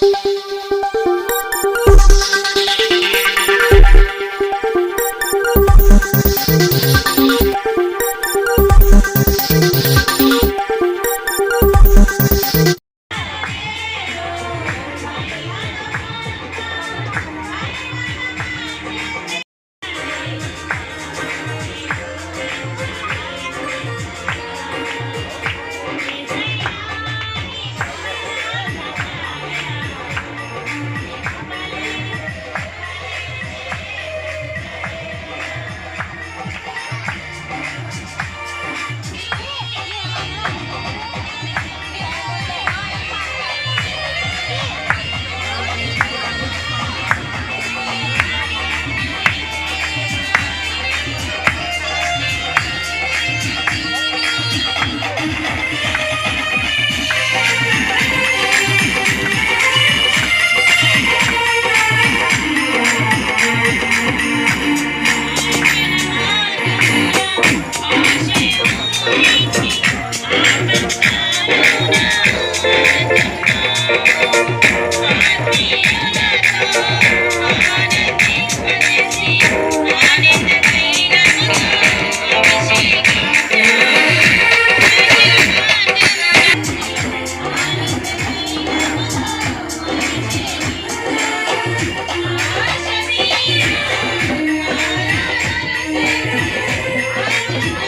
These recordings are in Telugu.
ప్రవీణ్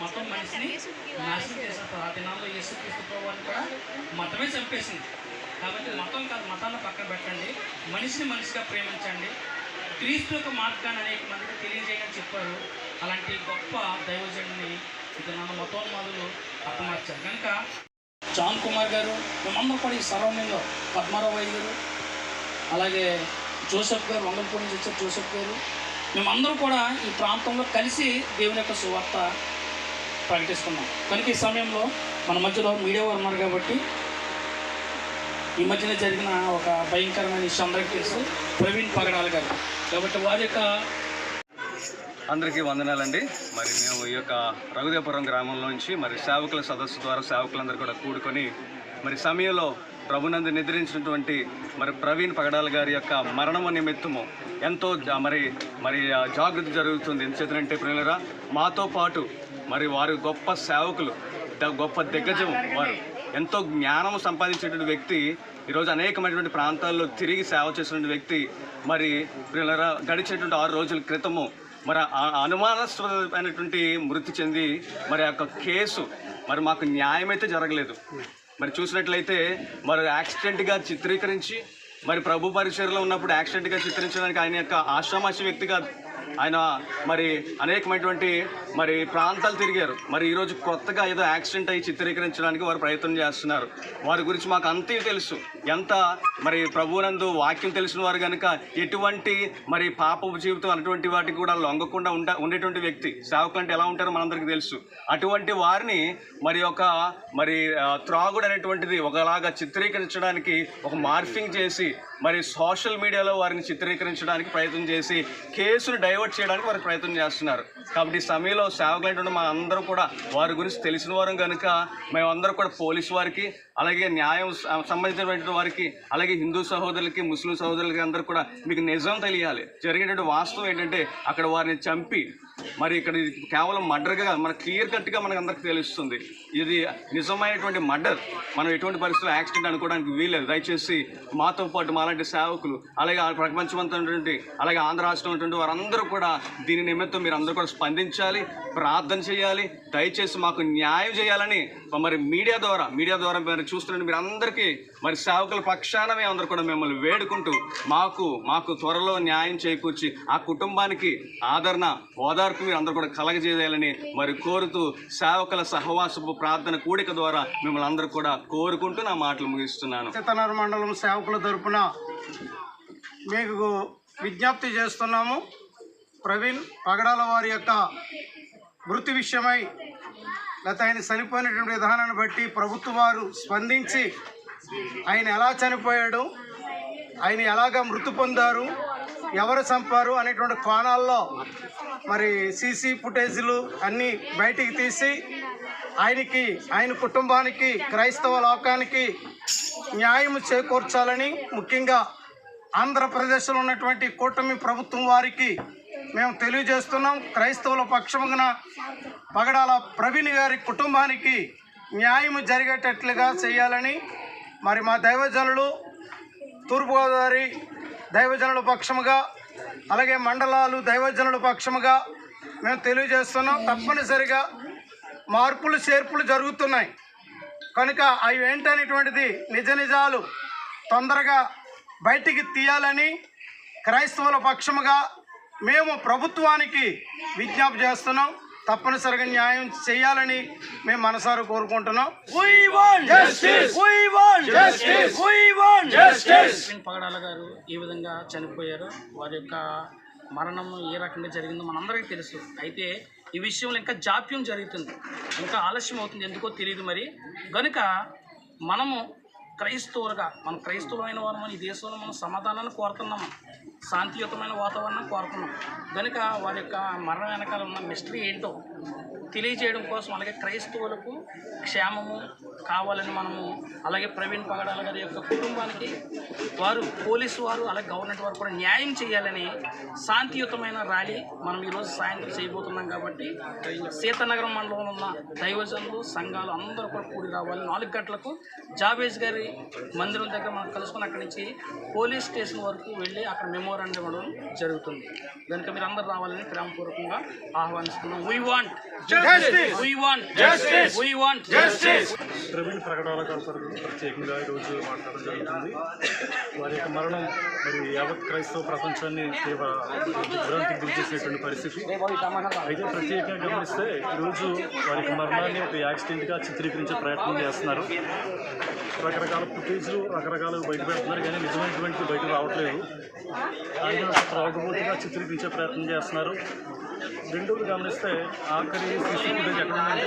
మతం మనిషిని నాశనం చేసేస్తారు ఆ దినాల్లో యేసుక్రీస్తు ప్రభువాన్ని కూడా మతమే చంపేసింది. కాబట్టి మతం కాదు మతాన్ని పక్కన పెట్టండి మనిషిని మనిషిగా ప్రేమించండి. క్రీస్తు యొక్క మార్గాన్ని అనేక మందికి తెలియజేయని చెప్పారు. అలాంటి గొప్ప దైవజనుని ఇక నన్ను మతోన్మాదులు అర్థమార్చారు కనుక జాన్ కుమార్ గారు మేమందరం కూడా ఈ సరౌండింగ్లో పద్మారావు గారు అలాగే జోసెఫ్ గారు వంగల్పూడి నుంచి వచ్చారు జోసెఫ్ గారు. మేమందరం కూడా ఈ ప్రాంతంలో కలిసి దేవుని యొక్క సువార్త ప్రకటిస్తున్నాం. కనుక ఈ సమయంలో మన మధ్యలో మీడియా వారు ఉన్నారు కాబట్టి ఈ మధ్యన జరిగిన ఒక భయంకరమైన విషయం అందరికీ తెలుసు ప్రవీణ్ పగడాల గారు. కాబట్టి వారి యొక్క అందరికీ వందనాలండి. మరి మేము ఈ యొక్క రఘుదేపురం గ్రామంలో నుంచి మరి సేవకుల సదస్సు ద్వారా సేవకులందరూ కూడా కూడుకొని మరి సమయంలో ప్రభునందు నిద్రించినటువంటి మరి ప్రవీణ్ పగడాల గారి యొక్క మరణము నిమిత్తము ఎంతో జా- మరి మరి జాగ్రత్త జాగృతి జరుగుతుంది. ఎందుచేతంటే ప్రియులరా మాతో పాటు మరి వారు గొప్ప సేవకులు గొప్ప దిగ్గజం వారు. ఎంతో జ్ఞానం సంపాదించేటువంటి వ్యక్తి ఈరోజు అనేకమైనటువంటి ప్రాంతాల్లో తిరిగి సేవ చేసినటువంటి వ్యక్తి. మరి ప్రియులరా గడిచినటువంటి ఆరు రోజుల క్రితము మరి ఆ అనుమానాస్పదమైనటువంటి మృతి చెంది మరి ఆ యొక్క కేసు మరి మాకు న్యాయం అయితే జరగలేదు. మరి చూసినట్లయితే మరి యాక్సిడెంట్గా చిత్రీకరించి మరి ప్రభు పరిచయలో ఉన్నప్పుడు యాక్సిడెంట్గా చిత్రించడానికి ఆయన యొక్క ఆశ్రమాషి వ్యక్తి కాదు. ఆయన మరి అనేకమైనటువంటి మరి ప్రాంతాలు తిరిగారు. మరి ఈరోజు కొత్తగా ఏదో యాక్సిడెంట్ అయ్యి చిత్రీకరించడానికి వారు ప్రయత్నం చేస్తున్నారు. వారి గురించి మాకు అంతే తెలుసు. ఎంత మరి ప్రభువునందు వాక్యం తెలిసిన వారు కనుక ఎటువంటి మరి పాపపు జీవితం అటువంటి వాటికి కూడా లొంగకుండా ఉండ ఉండేటువంటి వ్యక్తి సేవకులు అంటే ఎలా ఉంటారో మనందరికీ తెలుసు. అటువంటి వారిని మరి ఒక మరి త్రాగుడు అనేటువంటిది ఒకలాగా చిత్రీకరించడానికి ఒక మార్ఫింగ్ చేసి మరి సోషల్ మీడియాలో వారిని చిత్రీకరించడానికి ప్రయత్నం చేసి కేసును డైవర్ట్ చేయడానికి వారు ప్రయత్నం చేస్తున్నారు. కాబట్టి ఈ సమయంలో సేవకులైనటువంటి మా అందరూ కూడా వారి గురించి తెలిసిన వారం కనుక మేమందరం కూడా పోలీసు వారికి అలాగే న్యాయం సంబంధించినటువంటి వారికి అలాగే హిందూ సహోదరులకి ముస్లిం సహోదరులకి అందరూ కూడా మీకు నిజం తెలియాలి. జరిగేటువంటి వాస్తవం ఏంటంటే అక్కడ వారిని చంపి మరి ఇక్కడ కేవలం మర్డర్గా మన క్లియర్ కట్గా మనకు అందరికి తెలుస్తుంది. ఇది నిజమైనటువంటి మర్డర్. మనం ఎటువంటి పరిస్థితుల్లో యాక్సిడెంట్ అనుకోవడానికి వీలేదు దయచేసి మాతో పాటు మాలాంటి సేవకులు అలాగే ఆ ఉన్నటువంటి అలాగే ఆంధ్ర రాష్ట్రం ఉన్నటువంటి వారందరూ కూడా దీని నిమిత్తం మీరు అందరూ కూడా స్పందించాలి ప్రార్థన చేయాలి. దయచేసి మాకు న్యాయం చేయాలని మరి మీడియా ద్వారా మీడియా ద్వారా మీరు చూస్తున్న మీరు అందరికీ మరి సేవకుల పక్షాన మేము అందరూ కూడా మిమ్మల్ని వేడుకుంటూ మాకు మాకు త్వరలో న్యాయం చేకూర్చి ఆ కుటుంబానికి ఆదరణ ఓదార్పు మీరు అందరూ కూడా కలగజేయాలని మరి కోరుతూ సేవకుల సహవాసపు ప్రార్థన కూడిక ద్వారా మిమ్మల్ని అందరూ కూడా కోరుకుంటూ నా మాటలు ముగిస్తున్నాను. చిత్తనూరు మండలం సేవకుల తరపున మీకు విజ్ఞప్తి చేస్తున్నాము. ప్రవీణ్ పగడాల వారి యొక్క మృతి విషయమై గత ఆయన చనిపోయినటువంటి విధానాన్ని బట్టి ప్రభుత్వ వారు స్పందించి ఆయన ఎలా చనిపోయాడు ఆయన ఎలాగ మృతి పొందారు ఎవరు చంపారు అనేటువంటి కోణాల్లో మరి సీసీ ఫుటేజీలు అన్నీ బయటికి తీసి ఆయనకి ఆయన కుటుంబానికి క్రైస్తవ లోకానికి న్యాయం చేకూర్చాలని ముఖ్యంగా ఆంధ్రప్రదేశ్లో ఉన్నటువంటి కూటమి ప్రభుత్వం వారికి మేము తెలియజేస్తున్నాం. క్రైస్తవుల పక్షమున పగడాల ప్రవీణ్ గారి కుటుంబానికి న్యాయం జరిగేటట్లుగా చేయాలని మరి మా దైవజనులు తూర్పుగోదావరి దైవజనుల పక్షముగా అలాగే మండలాలు దైవజనుల పక్షముగా మేము తెలియజేస్తున్నాం. తప్పనిసరిగా మార్పులు చేర్పులు జరుగుతున్నాయి. కనుక అవి ఏంటనేటువంటిది నిజ నిజాలు తొందరగా బయటికి తీయాలని క్రైస్తవుల పక్షముగా మేము ప్రభుత్వానికి విజ్ఞప్తి చేస్తున్నాం. తప్పనిసరిగా న్యాయం చేయాలని మేము మనసారు కోరుకుంటున్నాం. పగడాల గారు ఈ విధంగా చనిపోయారు వారి యొక్క మరణం ఏ రకంగా జరిగిందో మనందరికీ తెలుసు. అయితే ఈ విషయంలో ఇంకా జాప్యం జరుగుతుంది. ఇంకా ఆలస్యం అవుతుంది. ఎందుకో తెలియదు మరి. గనుక మనము క్రైస్తవులుగా మనం క్రైస్తవులైన వారు ఈ దేశంలో మనం సమాధానాన్ని కోరుతున్నాము శాంతియుతమైన వాతావరణం కోరుతున్నాం. కనుక వారి యొక్క మరణం వెనకాల ఉన్న మిస్టరీ ఏంటో తెలియజేయడం కోసం అలాగే క్రైస్తవులకు క్షేమము కావాలని మనము అలాగే ప్రవీణ్ పగడాల గారి యొక్క కుటుంబానికి వారు పోలీసు వారు అలాగే గవర్నమెంట్ వారు కూడా న్యాయం చేయాలని శాంతియుతమైన ర్యాలీ మనం ఈరోజు సాయంత్రం చేయబోతున్నాం కాబట్టి సీతానగరం మండలంలో ఉన్న దైవజనులు సంఘాలు అందరూ కూడా కూడి రావాలి. నాలుగు గంటలకు జావేజ్ గారి మందిరం దగ్గర మనం కలుసుకుని అక్కడి నుంచి పోలీస్ స్టేషన్ వరకు వెళ్ళి అక్కడ మెమోరాండం ఇవ్వడం జరుగుతుంది. కనుక మీరు అందరూ రావాలని ప్రేమపూర్వకంగా ఆహ్వానిస్తున్నాం. We want we want we want Praveen ప్రకటనల కొరకు ప్రత్యేకంగా ఈరోజు మాట్లాడడం జరుగుతుంది. వారి యొక్క మరణం మరి యావత్ క్రైస్తవ ప్రపంచాన్ని తీవ్ర దిగ్భ్రాంతికి గురి చేసినటువంటి పరిస్థితి. అయితే ప్రత్యేకంగా గమనిస్తే ఈరోజు వారి యొక్క మరణాన్ని ఒక యాక్సిడెంట్గా చిత్రీకరించే ప్రయత్నం చేస్తున్నారు. రకరకాల ఫుటేజ్లు రకరకాలు బయట పెడుతున్నారు కానీ నిజమైనటువంటి బయట రావట్లేదు. ఆయన త్రాగుబోతుగా చిత్రీకరించే ప్రయత్నం చేస్తున్నారు. రెండోది గమనిస్తే ఆఖరి సీసీ ఫుటేజ్ ఎక్కడ ఉందంటే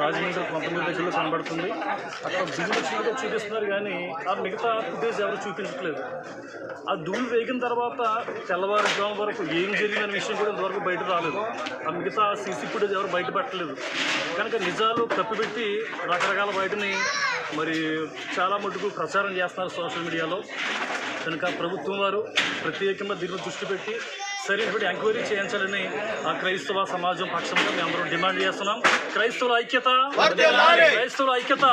రాజమండ్రి పంతొమ్మిది దగ్గరలో కనబడుతుంది. అక్కడ దుమ్ము వచ్చినట్టు చూపిస్తున్నారు కానీ ఆ మిగతా ఫుటేజ్ ఎవరు చూపించట్లేదు. ఆ దుమ్ము వేగిన తర్వాత తెల్లవారుజాము వరకు ఏం జరిగిందనే విషయం కూడా ఇంతవరకు బయట రాలేదు. ఆ మిగతా సీసీ ఫుటేజ్ ఎవరు బయట పెట్టలేదు. కనుక నిజాలు కప్పిపెట్టి రకరకాల బయటని మరి చాలా మటుకు ప్రచారం చేస్తున్నారు సోషల్ మీడియాలో. కనుక ప్రభుత్వం వారు ప్రత్యేకంగా దీని దృష్టి పెట్టి సరైనటువంటి ఎంక్వైరీ చేయించాలని ఆ క్రైస్తవ సమాజం పక్షంగా మేము అందరం డిమాండ్ చేస్తున్నాం. క్రైస్తవుల ఐక్యత. క్రైస్తవుల ఐక్యత.